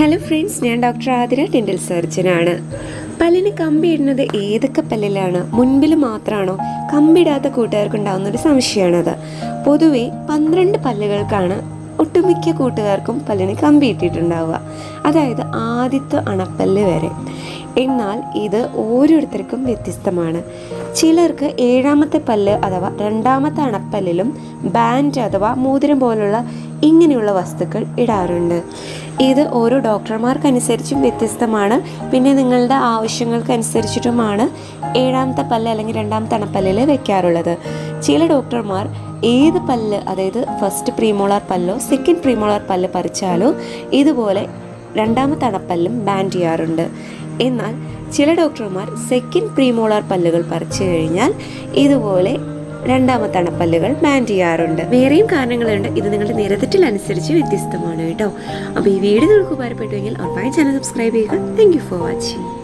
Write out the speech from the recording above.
Hello friends ഞാൻ doctor Athira dental സർജനാണ് പല്ലിന് കമ്പി ഇടുന്നത് ഏതൊക്കെ പല്ലിലാണ്? മുൻപിൽ മാത്രമാണോ കമ്പിടാത്ത കൂട്ടുകാർക്ക് ഉണ്ടാകുന്ന ഒരു സംശയമാണത് പൊതുവേ പന്ത്രണ്ട് പല്ലുകൾക്കാണ് ഒട്ടുമിക്ക കൂട്ടുകാർക്കും പല്ലിന് കമ്പിയിട്ടിട്ടുണ്ടാവുക അതായത് ആദ്യത്തെ അണപ്പല്ല് വരെ. എന്നാൽ ഇത് ഓരോരുത്തർക്കും വ്യത്യസ്തമാണ്. ചിലർക്ക് ഏഴാമത്തെ പല്ല് അഥവാ രണ്ടാമത്തെ അണപ്പല്ലിലും ബാൻഡ് അഥവാ മോതിരം പോലുള്ള ഇങ്ങനെയുള്ള വസ്തുക്കൾ ഇടാറുണ്ട്. ഇത് ഓരോ ഡോക്ടർമാർക്കനുസരിച്ചും വ്യത്യസ്തമാണ്. പിന്നെ നിങ്ങളുടെ ആവശ്യങ്ങൾക്കനുസരിച്ചിട്ടുമാണ് ഏഴാമത്തെ പല്ല് അല്ലെങ്കിൽ രണ്ടാമത്തെ അണപ്പല്ലിൽ വെക്കാറുള്ളത്. ചില ഡോക്ടർമാർ ഏത് പല്ല് അതായത് ഫസ്റ്റ് പ്രീമോളാർ പല്ലോ സെക്കൻഡ് പ്രീമോളാർ പല്ല് പറിച്ചാലോ ഇതുപോലെ രണ്ടാമത്തെ അണപ്പല്ലും ബാൻ ചെയ്യാറുണ്ട്. എന്നാൽ ചില ഡോക്ടർമാർ സെക്കൻഡ് പ്രീമോളാർ പല്ലുകൾ പറിച്ചു കഴിഞ്ഞാൽ ഇതുപോലെ രണ്ടാമത്തെ അണപ്പല്ലുകൾ ബാൻ ചെയ്യാറുണ്ട് വേറെയും കാരണങ്ങളുണ്ട്. ഇത് നിങ്ങളുടെ നിരത്തിൽ നിരതെറ്റിലനുസരിച്ച് വ്യത്യസ്തമാണ് കേട്ടോ. അപ്പോൾ ഈ വീഡിയോ നിങ്ങൾക്ക് ഉപകാരപ്പെട്ടുവെങ്കിൽ ഉറപ്പായും ചാനൽ സബ്സ്ക്രൈബ് ചെയ്യുക. Thank for watching